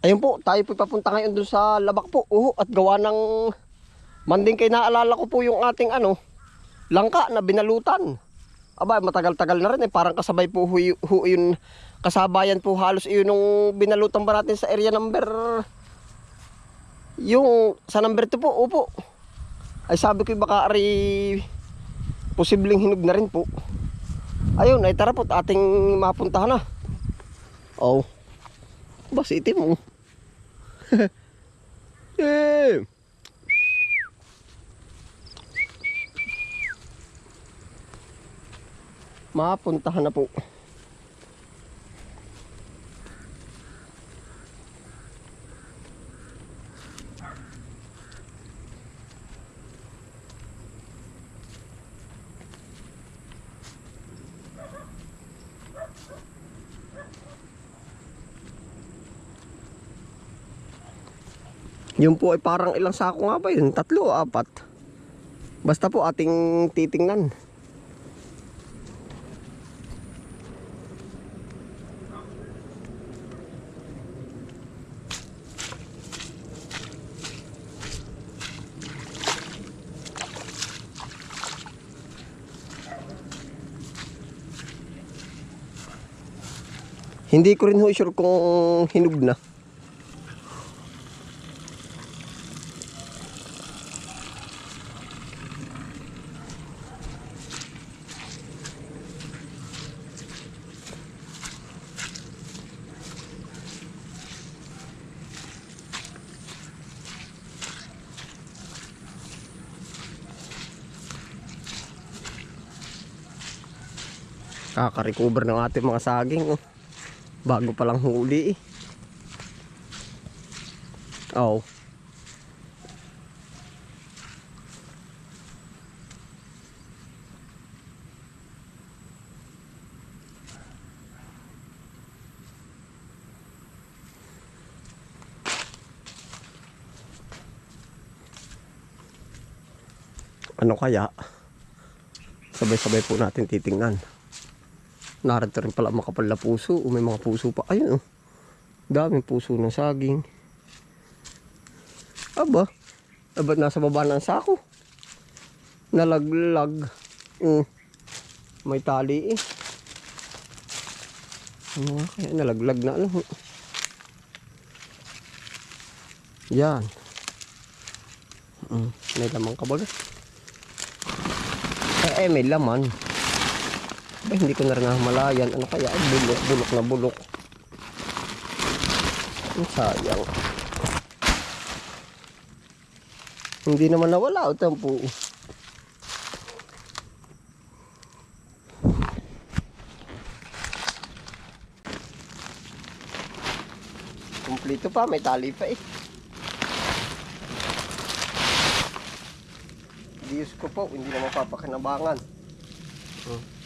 Ayun po, tayo po papunta ngayon dun sa labak po. Oo, at gawa ng manding kay naalala ko po yung ating ano, langka na binalutan. Aba, matagal-tagal na rin eh. Parang kasabay po hu, hu, yun, kasabayan po halos yun nung binalutan ba natin sa area number yung sa number 2 po, opo. Ay sabi ko baka ari posibleng hinog na rin po. Ayun, ay tara po ating mapuntahan na. Oh. Ba, si eh. Mapuntahan na po. Yun po ay parang ilang sako nga ba yun? Tatlo apat? Basta po ating titingnan. Hindi ko rin ho sure kung hinog na. Kaka-recover ng ating mga saging. Oh. Bago pa lang huli eh. Oh. Ano kaya? Sabay-sabay po natin titingnan. Narito rin pala makapal na puso. O may mga puso pa. Ayun oh. Daming puso ng saging. Aba. Aba nasa baba ng sako. Nalaglag. Mm. May tali eh. Ano nga kaya nalaglag na ano. Yan. Mm. May lamang kabaga. Eh, eh, may laman. Ba, hindi ko na rin namalayan. Ano kaya? Ay, bulok, bulok na bulok. Ang sayang. Hindi naman nawala. O, tampo. Kumplito pa. May tali pa eh. Diyos ko po. Hindi na mapapakinabangan. Hmm.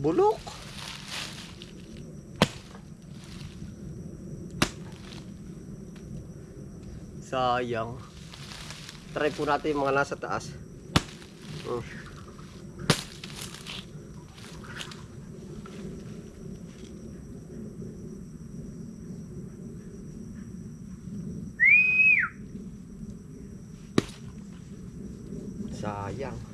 Bulok. Sayang. Try po natin yung mga nasa taas. Hmm. Sayang.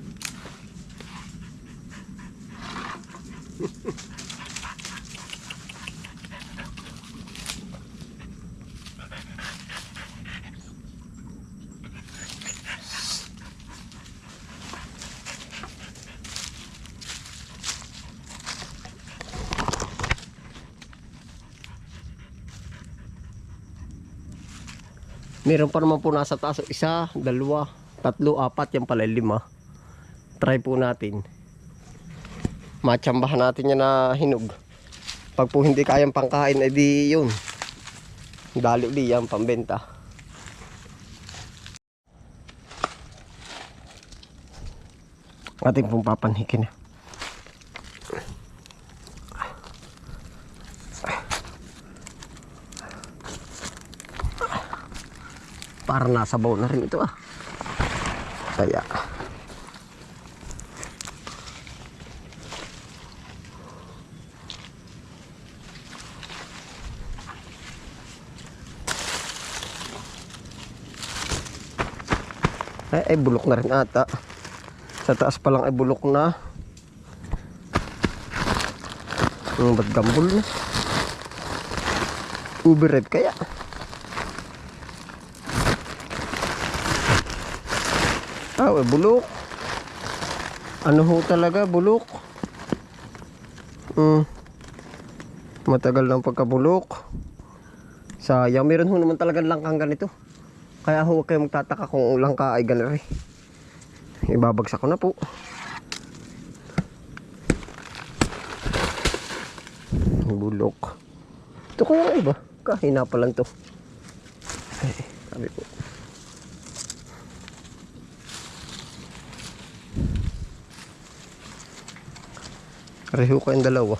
Meron pa naman po nasa taas. Isa, dalawa, tatlo, apat. Yan pala lima. Try po natin. Matsambahan natin yan na hinog. Pag po hindi kayang pangkain, edi yun. Dali di yan, pambenta. Ating pong papanhikin. Para nasabaw na rin ito ah. Kaya. Ay, ay bulok na rin ata. Sa taas pa lang ay bulok na. Ang ba't gambol na? Red kaya? Ah, ay bulok. Ano ho talaga, bulok? Hmm. Matagal ng pagkabulok. Sayang, meron ho naman talagang langkang ganito. Kaya ho, kayong magtataka kung langka ay ganari. Ibabagsak ko na po. Bulok. Ito kaya ang iba. Kahina pa lang to. Ay, sabi ko. Pareho kayong dalawa.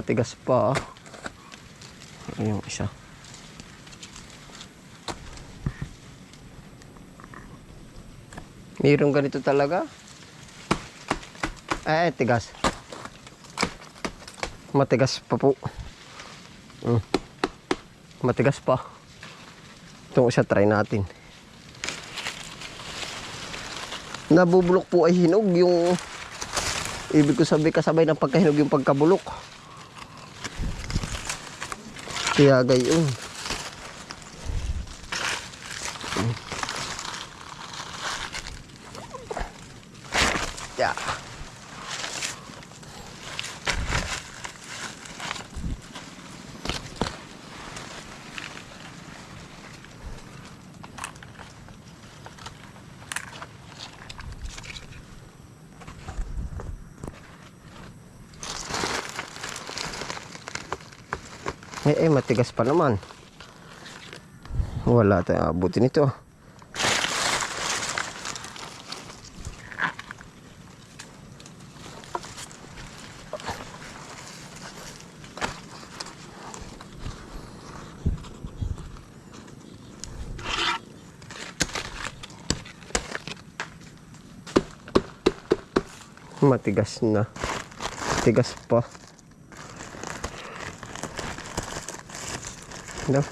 Matigas pa. Ayun yung isa. Mayroong ganito talaga. Eh, tigas. Matigas pa po. Mm. Matigas pa. Itong isa try natin. Nabubulok po ay hinog yung ibig ko sabi kasabay ng pagkahinog yung pagkabulok. Kaya gayon. Eh, eh, matigas pa naman. Wala tayong abutin ito. Matigas na. Tigas pa. No?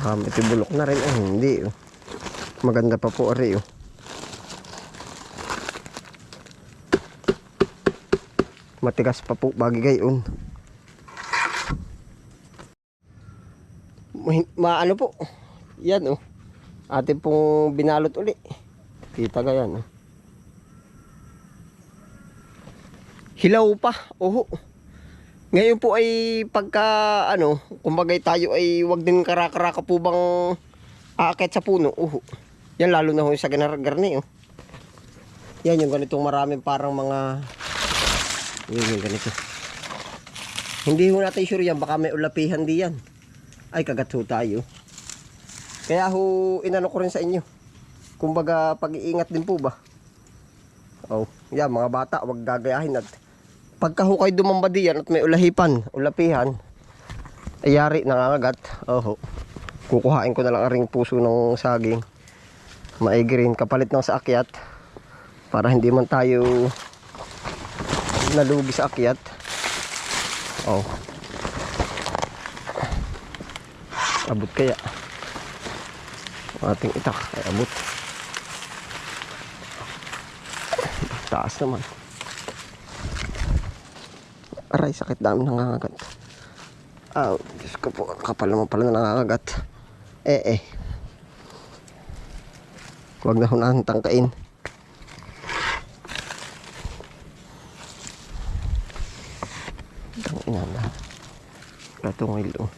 Baka may tibulok na rin. Eh, hindi. Oh. Maganda pa po rin. Oh. Matigas pa po bagi gayon. Ma- Maano po. Yan oh. Atin pong binalot uli. Kita ka yan. Oh. Hilaw pa. Oho. Ngayon po ay pagka ano, kumbaga tayo ay wag din karakaraka po bang aakit sa puno. Uho. Yan lalo na ho sa ganargarni oh. Yan yung ganitong maraming parang mga yan yung ganito. Hindi ho natin sure yan, baka may ulapihan di yan. Ay kagat ho tayo. Kaya ho inano ko rin sa inyo. Kumbaga pag-iingat din po ba? Oh, yan mga bata, wag gagayahin at pagka ho kayo dumamba at may ulahipan, ulapihan, ay yari, nangangagat. Oho. Kukuhain ko na lang ang puso ng saging. Maigi rin, kapalit ng sa akyat. Para hindi man tayo nalugi sa akyat. Oh. Abot kaya. Ating itak ay abot. Taas naman. Aray, sakit dami nangangagat. Ah, Diyos ko po, kapal naman pala na nangangagat. Eh, eh. Huwag na hunahan tangkain. Ang ina na. Katungil, oh.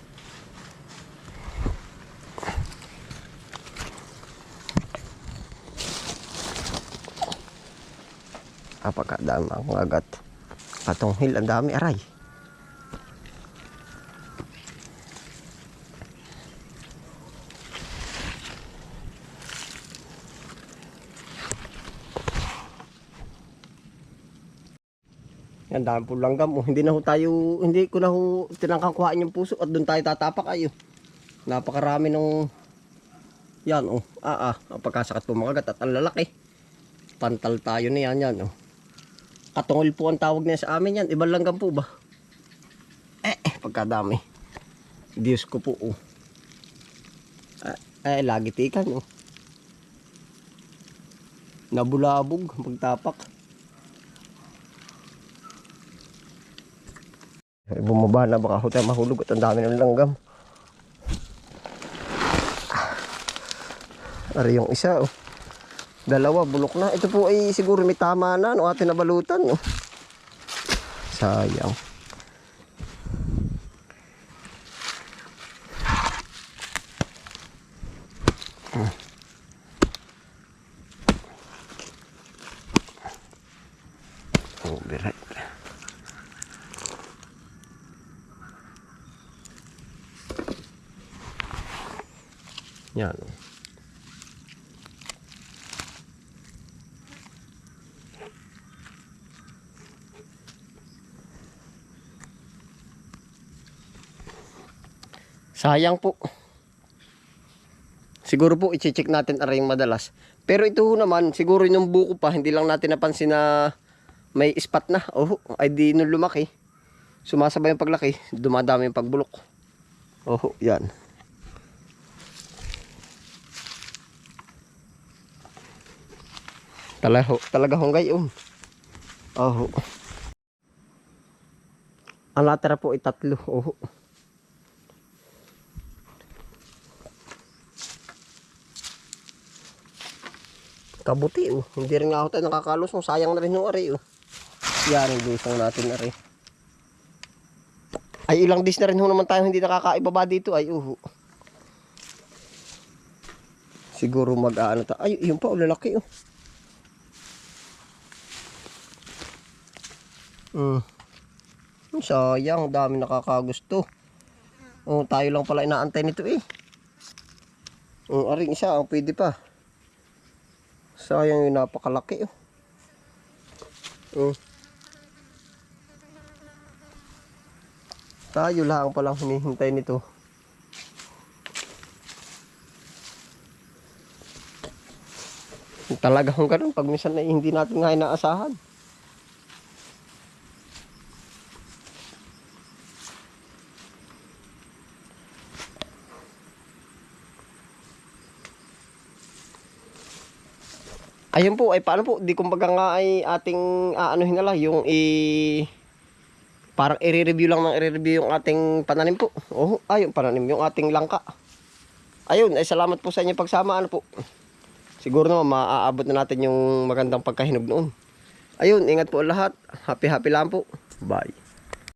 Apakadami ang agat. Katunghil, ang dami aray. Yan, dami po langgam. Oh, hindi na ho tayo, hindi ko na ho tinangkang kuhain yung puso at doon tayo tatapak ayo. Napakarami nung Yan oh. Ah ah. Ang pagkasakat po makagat at ang lalaki. Pantal tayo na yan yan oh. Katungol po ang tawag niya sa amin yan. Ibang langgam po ba? Eh, eh pagkadami. Diyos ko po oh. Ah, eh, lagi tikan oh. Nabulabog, magtapak. Eh, Bumaba na baka hotel mahulog at ang dami ng langgam. Ari yung isa oh. Dalawa bulok na. Ito po ay siguro may tama na no atin nabalutan oh. Sayang. Biray. Yan. oh. Sayang po. Siguro po i-check natin aray yung madalas. Pero ito ho naman, siguro yung buko pa, hindi lang natin napansin na may spot na. Oh, ay di nung lumaki. Sumasabay yung paglaki, dumadami yung pagbulok. Oh, yan. Talaga, talaga hunggay um. Oh. Ang latera po ay tatlo. Oh. Kabuti oh. Hindi rin ako tayo nakakalusong. Sayang na rin yung ari oh. Yan lusong natin ari. Ay ilang days na rin ho naman tayo hindi nakakaibaba dito ay uho. Siguro mag-aano ta. Ay, yun pa, oh, lalaki oh. Hmm. Sayang, dami nakakagusto. Oh, tayo lang pala inaantay nito eh. Oh, aring isa, ang pwede pa. Sayang yung napakalaki oh. Oh. Tayo lang palang hinihintay nito. Talagang ganun pag minsan na hindi natin nga inaasahan. Ayun po, ay paano po, di kumbaga nga ay ating aanuhin na lang, yung i... Parang i-review lang ng i-review yung ating pananim po. Oh, ayun, pananim, yung ating langka. Ayun, ay salamat po sa inyong pagsama, ano po. Siguro naman, maaabot na natin yung magandang pagkahinog noon. Ayun, ingat po lahat. Happy happy lang po. Bye.